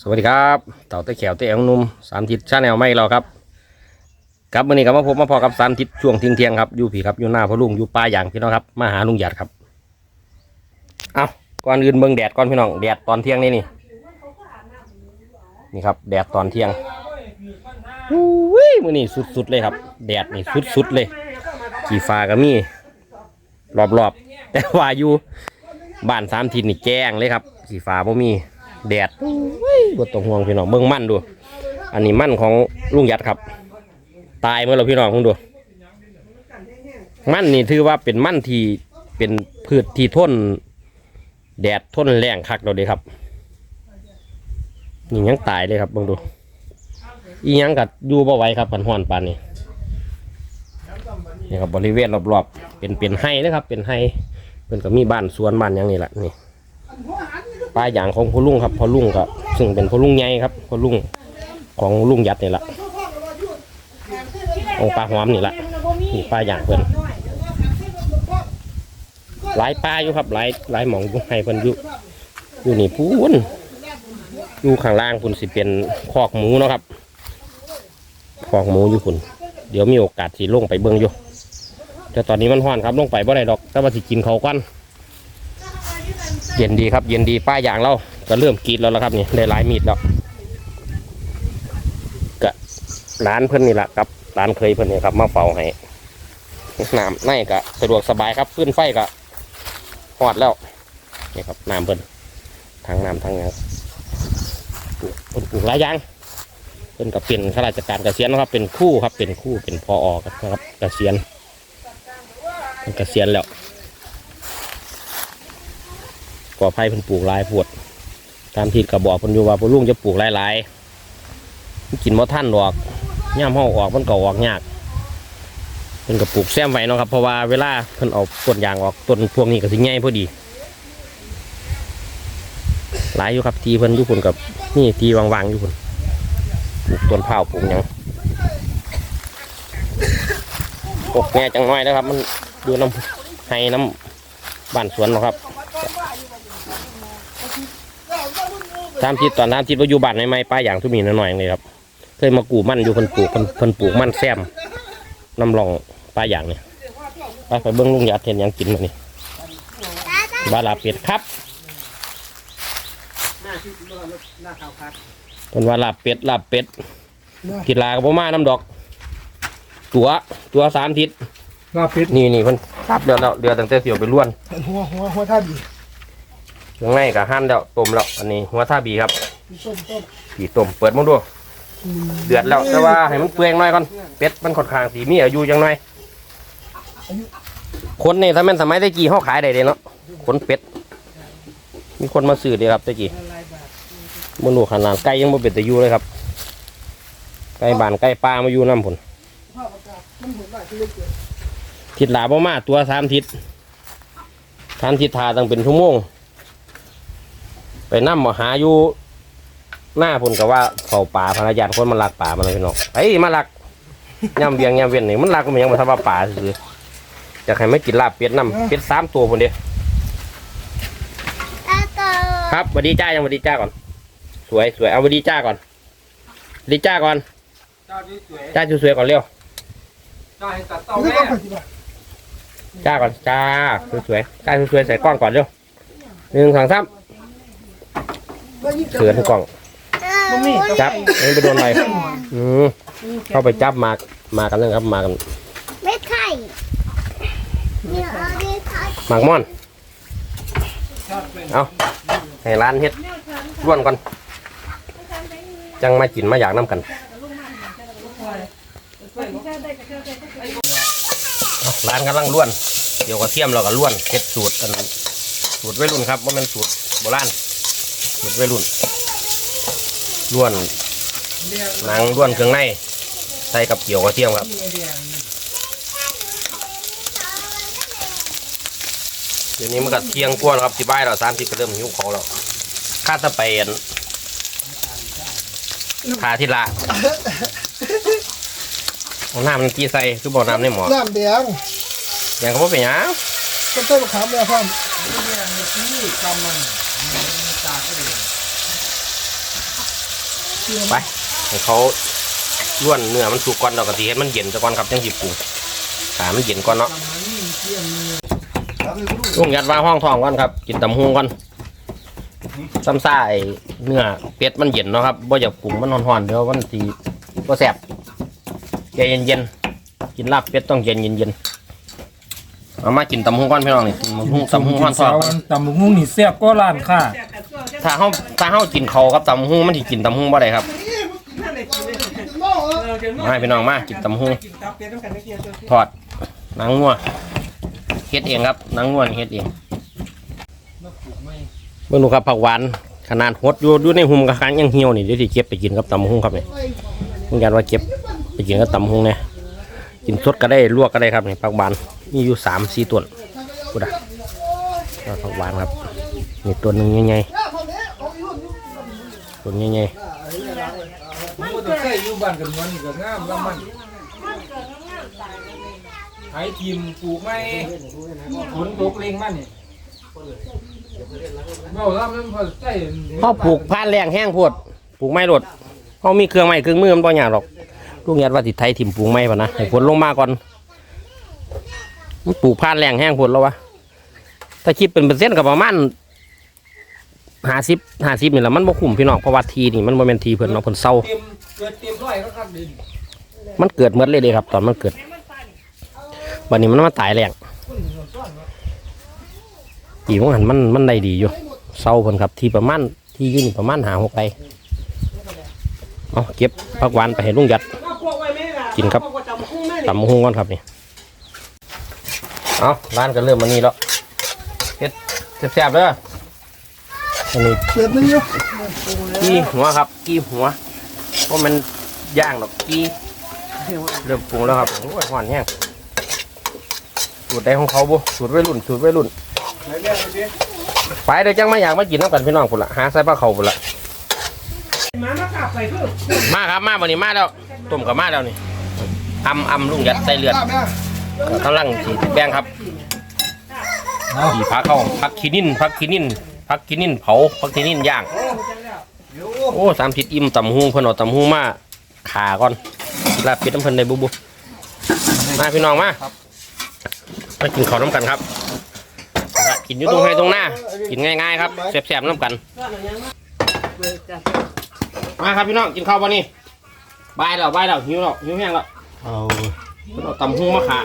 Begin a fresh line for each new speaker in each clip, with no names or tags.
สวัสดีครับเต่าเตะแขวเตะของนุ่มสามทิศชาแนลไม่เราครับครับวันนี้ก็มาพบมาพอกับสามทิศช่วงเที่ยงเที่ยงครับอยู่ผีครับอยู่หน้าพ่อลุงอยู่ป่าอย่างพี่น้องครับมาหาลุงหยัดครับเอาก่อนอื่นเบิ่งแดดก่อนพี่น้องแดดตอนเที่ยงนี่นี่นี่ครับแดดตอนเที่ยงอุ้ยมือนี่สุดๆเลยครับ แดดนี่สุดๆเลยขี่ฟ้าก็มีรอบๆแต่ว่าอยู่บ้านสามทิศนี่แจ้งเลยครับขี่ฟ้าบ่มี แดดบดตรงห่วงพี่น้องเบิ่งมั่นดู อันนี้มั่นของลุงยัดครับ ตายเมื่อเราพี่น้องคุณดู มั่นนี่ถือว่าเป็นมั่นที่เป็นพืชที่ทน แดดทนแรงคักเราเลยครับนี่ยังตายเลยครับเบิ่งดูอีหยังกัดอยู่บ่ไหวครับพันห่อนปานนี้นี่ครับบริเวณรอบๆเป็นเป็นไห้นะครับ เป็นไห้เพิ่นก็มีบ้านสวนบ้านยังนี่แหละนี่ ปลาอย่างของพ่อลุงครับพ่อลุงครับ ซึ่งเป็นพ่อลุงใหญ่ครับพ่อลุงของลุงยัดนี่แหละของปลาหอมนี่แหละนี่ปลาอย่างเพิ่นหลายปลาอยู่ครับหลายหลายหมองให้เพิ่นอยู่อยู่นี่พูนอยู่ข้างล่างพุ่นสิเป็นคอกหมูเนาะครับคอกหมูอยู่พุ่นเดี๋ยวมีโอกาสสิลงไปเบิ่งอยู่แต่ตอนนี้มันห้อนครับลงไปบ่ได้ดอกแต่ว่าสิกินเขาวก่อน เย็นดีครับ เย็นดีป้าอย่างเราก็เริ่มกรีดแล้วละครับนี่ได้หลายมีดแล้วก็ร้านเพิ่อนนี่แหละครับร้านเคยเพิ่อนนี่ครับ มาเฝ้าให้น้ำในก็สะดวกสบายครับพื้นไฟก็หอดแล้วนี่ครับน้ำเพิ่อนทางน้ำทางหยังปลูกเพิ่นปลูกหลายอย่างเพิ่อนก็เป็นข้าราชการเกษียณนะครับ เป็นคู่ครับเป็นคู่เป็นพออครับเกษียณเพิ่นเกษียณแล้ว ก อไผ่เพิ่นปลูกหลายพวดตามที่กระบอกเพิ่นอยู่ว่าพ่อลุงจะปลูกหลายๆมันกินบ่ทันดอกย่ำห้าออกมันก็ออกยากเพิ่นก็ปลูกแซมไว้เนาะครับเพราะว่าเวลาเพิ่นเอาต้นยางออกต้นพวกนี้ก็สิใหญ่พอดี หลายอยู่ครับทีเพิ่นอยู่พุ่นกับนี่ทีวางๆอยู่พุ่นปลูกต้นเผาปลูกหยังปกแง่จังน้อยนะครับ มันดูน้ำให้น้ำบ้านสวนเนาะครับ ตามทิศตอนตามทิศว่าอยู่บ้านใหม่ๆป้าอย่างทุกมีน้อยๆเลยครับ เคยมากูมั่นอยู่เพิ่นปลูกเพิ่นเพิ่นปลูกมั่นแซมน้ำรองป้าอย่างเนี่ยไปไปเบิ้งลุงหยัดเห็นหยังกินมานี่บาลาเป็ดครับเป็นว่าลาบเป็ดลาบเป็ดกินลากับพ่มาน้ำดอก ตัวตัวสามทิศ
ลาปิด
นี่นี่เพิ่นครับเดี๋ยวเราเดี๋ยวตั้งแต่เสียวไปล้วน
หัวหัวหัวท่าดี
เครื่องในกับหั่นแล้วต้มแล้วอันนี้หัวท่าบีครับ
ต้มต้ม
ผีต้มเปิดมาดูเดือดแล้วแต่ว่าให้มันเปื่อยหน่อยก่อนเป็ดมันค่อนข้างสีมีอายุจังหน่อยคนนี่ถ้าแม่นสมัยตะกี้เขาขายได้เลยเนาะขนเป็ด มีคนมาซื้อเดีครับตะกี้บนหนูขนาดไก่ยังบ่เป็นตะยูเลยครับไก่บานไก่ปลามาอยู่น้ำผลทิศหลาบ่มาตัวสามทิศสามทิศทาตั้งเป็นชั่วโมงไป นั่มาหาอยู่หน้าพุ่นก็ว่าเผาป่าพนักยานคนมันลักป่ามันเลยพี่น้องไอ้ยมาลักย่ำเบียงย่ำเวียนนี่มันลักมันยังมาทำว่าป่าคือจะให้ไม่กินลาบเป็ดน้ำเป็ดสามตัวพุ่นเดียวครับสวัสดีจ้ายังสวัสดีจ้าก่อน สวยสวยเอาสวัสดีจ้าก่อนสวัสดีจ้าก่อน
เจ้าที่สวย
จ้าสวยๆก่อนเร็ว
เจ้าให้ตัดเต้า
ไม่
แม่
ต้องปฏิบัติ
จ้าก่อนจ้าสวยๆจ้าสวยๆใส่กล้องก่อนเร็วหนึ่งสองสาม
แล้วยิ่ง
เสือทุกกล้องจับไม่ไปโดนอะไรอืมเข้าไปจับมามากันนะครับมากัน
ไม่ไข่เนี่ยเอาดิไข่
หมากม่อน เอาให้ร้านเฮ็ดร่วนก่อนจังมากินมาอยากน้ำกันเอาร้านกำลังร่วน เดี๋ยวกระเทียมเราก็ร่วนเฮ็ดสูตรอันสูตรวัยรุ่นครับว่าเป็นสูตรโบราณ สูตรวัยรุ่นร่วนหนังร่วนเครื่องในใส่กับเกี่ยวกระเทียมครับเดี๋ยวนี้มันก็เที่ยงกว่าแล้วครับที่บ้านเราสามสิบก็เริ่มหิวของเราข้าตะไปอันขาที่ละเอาน้ำมันกี่ใส่คือบ่อน้ำในหมอ
น้ำแดง
อย่างก็บ่เป็นหยัง
ก็ต้นมะขามแม่พร้อม
ที่กำมันตาก็ดี
ไปให้เขาล้วนเนื้อมันสุกก่อนเราก็สิเฮ็ดมันเย็นซะก่อนครับจังสิปรุงขามันเย็นก่อนเนาะลุงยัดวางห้องทองก่อนครับกินตำหุงก่อนซ้ำซ่าไอ้เนื้อเป็ดมันเย็นเนาะครับบ่อยากปรุงมันร้อนๆเดี๋ยวมันสิบ่แซ่บใจเย็นๆกินลาบเป็ดต้องเย็นเย็นๆเอามากินตำหุงก่อนพี่น้องนี่ตำหุงตำหุงห้อนทอง
ตำบักหุ่งนี่แซ่บก็ร้านค้า
ถ้าเฮาถ้าเฮากินเขาวกับตำหุงมันสิกินตำหุงบ่ได้ครับ มาพี่น้องมากินตำหุงทอดหนังงัวเฮ็ดเองครับหนังงัวนี่เฮ็ดเองเบิ่งดูครับผักหวานขนาดหดอยู่อยู่ในหุ่มกระคันยังเหี่ยวนี่เดี๋ยวสิเก็บไปกินกับตำหุงครับนี่ผมอยากว่าเก็บไปกินกับตำหุงเนี่ยกินสดก็ได้ลวกก็ได้ครับนี่ผักหวานมีอยู่สามสี่ต้นกูดะผักหวานครับมีตัวหนึ่งใหญ่ๆ ตัวใหญ่
ผมก็ต้องใส่อยู่บ้านกันมันก็งามแล้วมันไถทีมปลูกไม้ฝนตกเร่งมันนี่เว้าแล้วมันพอใส่
ๆเขาปลูกพานแรงแห้งโพดปลูกไม้รดเขามีเครื่องไม้เครื่องมือมันบ่ยากหรอกลูกยัดว่าสิไทยถิ่มปลูกไม้ป่ะนะให้ฝนลงมาก่อนมันปลูกพานแรงแห้งโพดแล้ววะถ้าคิดเป็นเปอร์เซ็นต์กับประมาณ ห้าสิบห้าสิบนี่แหละมันบ่คุ้มพี่น้องเพราะว่าทีนี่มันบ่แม่นทีเพิ่นเนาะเพิ่นเศร้า
เต็มเกิดเต็มร้อยก็ครับดิน
มันเกิดเมื่อเลยเด้ครับ ตอนมันเกิดวันนี้มันมาตายแรงปีของหันมันมันได้ดีอยู่เศร้าเพิ่นครับ ที่ประมาณที่อยืนประมาณหาหกไรเอาเก็บผักหวานไปให้ลุงยัด กินครับตำมะฮุ่งก่อนครับนี่เอาร้านก็เริ่มมานี่แล้วเฮ็ดแซ่บๆเด้อ อันนี้
เปิดนึงอยู่
กี้หัวครับกี้หัว เพราะมันย่างดอกกี้เริ่มปรุงแล้วครับโอ้ยหวานแห้งสูตรใดของเขาบุสูตรวัยรุ่นสูตรวัยรุ่นไปเดี๋ยวจังมาอยากมากินน้ำกันพี่น้องพุ่นละหาใส่ปลาเขาพุ่นละมาครับมาวันนี้มาแล้วต้มกับมาแล้วนี่อำอำลุงยัดใส่เลือด
ตามนะ
ก็กำลังสีแบงครับสีพักเข้าพักขี้นิ่นพักขี้นิ่น พักขี้นิ่นเผาพักขี้นิ่นย่าง โอ้สามทิศอิ่มตำหูเพิ่นเอาตำหูมาขาก่อนลาบเป็ดน้ำเพิ่นได้บุบุมาพี่น้องมามากินข้าวน้ำกันครับนะกินอยู่ตรงให้ตรงหน้า กินง่ายๆครับแซ่บๆน้ำกัน มาครับพี่น้องกินข้าววันนี้บายแล้วบายแล้วหิวแล้วหิวแห้งแล้ว
เอา
เพิ่นเอาตำหูมาขา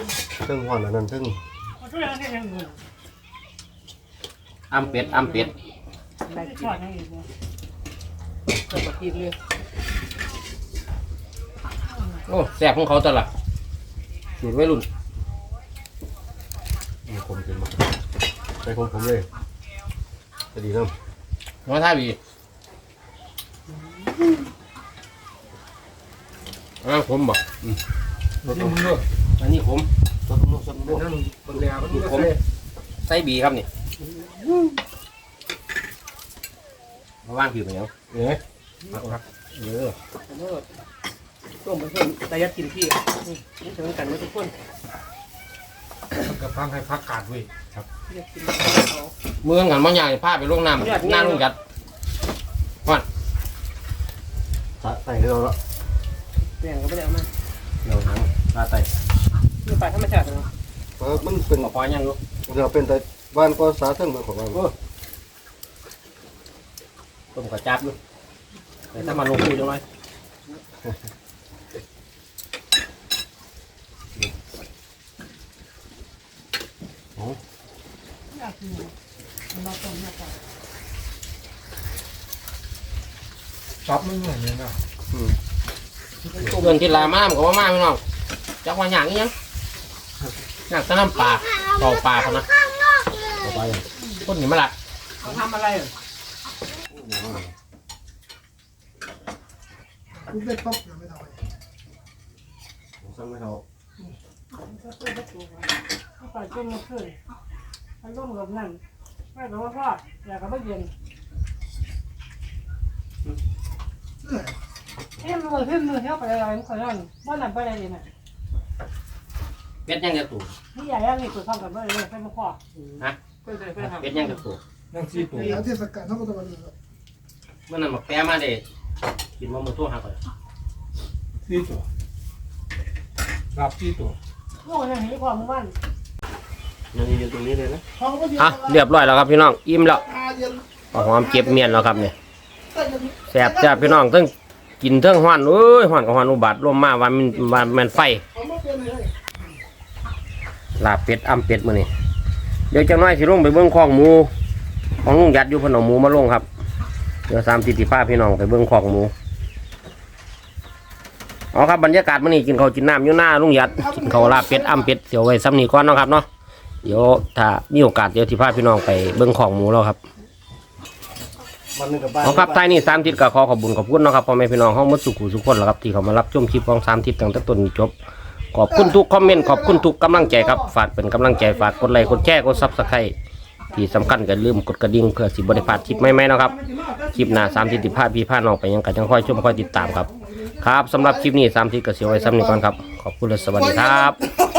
เครื่องห่อนอันนั้นเครื่อง
อ้ำเป็ดอ้ำเป็ดโอ้แซ่บของเขาตวละสูตรวัยรุ่น
มีผมกินมาใส่ของผมเลยจะดีน้
มาท่าบีอ่าผมบอก
นี่มึงด้วย
อันนี้ผมำ
ต้นนู้นต้นนู้น
นั่นคนแล้วมันก็
ผม
ใส่
ใส่บีครับนี่ มาว่างผิวเป็นยัง
เนี่ย
ครับเยอะ
ร่วมไปเพิ่มระยะกินพี่นี่จะเป็นกันไม่ทุกคน
กระพังให้พักกาดเว้ย
อยากกินเขา
เมืองกันบางอย่างพาไปลงน้ำหน้าลุงยัด
สะใส่ให้เราละ
แบ่งก็ไม่ได้เอามา
เดี๋ยวหางตาไต
คือป่าธรรมชาติเนาะ
เพราะมันเป็น
ขอพอยังลูก
เราเป็นแต่ บ้านก็สาเทิงเมืองของเรา
ต้มกระจับอยู่แต่ถ้ามาลงคุยจังไร
ซับมันเหมือนกันนะ
เงินที่ลามามันก็ว่ามาพี่น้องจักว่าอย่างนี้ยังอยากจะน้ำปลาเป่าปลาเขานะ
ข้างนอก เลย
เอาไปคนหนีมาละ
เขาทำอะไรอะ
คุณเป็ดป๊อกยังไม่ทำอะไร
สั่งไม่เท่า
เขาป่าจุ่มมาขึ้นมันร่วมกับนั่นแม่บอกว่าพ่ออยากกับไม่เย็นเอ็มมือขึ้นมือเที่ยวไปอะไรมันคอยนั่นว่านั่นไปอะไรดีน่ะ
เป็ดยังจะตู่
นี่ใหญ่ยังนี่เปิดฟังกันไปเลยให้มาพ่อ
ฮะ
เพื่อนเพื่อนทำ
เป็ดยังจะตู่
นั่งซีตัว
แล้วเทศกาลทั้งหมดตะวันเลย
เมื่อนั้นมาแปะมาเด้กินมามือทั่วหักเลย
สี่ตัวรับสี่ตัว
โอ้ยยังเห็นความมัน
ยังอยู่ตรงนี้เลยนะ
ท้องก็เย็น
อะเรียบร้อยแล้วครับพี่น้องอิ่มแล้ว
อาเย็น
เอาหอมเก็บเมียนแล้วครับเนี่ย
ก็เย็น
แซ่บจ้าพี่น้องทั้งกินทั้งห้อนเอ้ยห้อนกับห้อนอุบัติร่วมมาว่ามันว่ามันไฟ
เขาไม่เป็นเลย
ลาบเป็ดอ้ํเป็ดมื้อนี้ เดี๋ยวจังน้อยสิลงไปเบิ่งของหมู ของลุงยัดอยู่พนเอาหมูมาลงครับ เดี๋ยวสามสิติภาพพี่น้องไปเบิ่งของหมูเอาครับบรรยากาศมื้อนี้กินข้าวกินน้ำอยู่หน้าลุงยัดกินข้าวลาบเป็ดอ้ำเป็ดเดี๋ยวไว้ซ้ำนี้ก่อนเนาะครับเนาะเดี๋ยวถ้ามีโอกาสเดี๋ยวสิพาพี่น้องไปเบิ่งของหมูแล้วครับเอาครับท้ายนี้สามทิศก็ขอขอบุญขอบคุณเนาะครับพ่อแม่พี่น้องห้องมัดสุขุสุขคนแล้วครับที่เขามารับชมคลิปของสามทิศตั้งแต่ต้นจบ ขอบคุณทุกคอมเมนต์ขอบคุณทุกกำลังใจครับ ฝากเป็นกำลังใจฝากกดไลค์กดแชร์กดซับสไครต์ที่สำคัญก็ลืมกดกระดิ่งเพื่อสิบริพลาดคลิปใหม่ๆนะครับคลิปหน้าสามสิบติพาพี่พาน้องไปยังกันยังค่อยชมค่อยติดตามครับ ครับสำหรับคลิปนี้สามสิบก็เสียไว้ซ้ำนี้ก่อนครับ ขอบคุณและสวัสดีครับ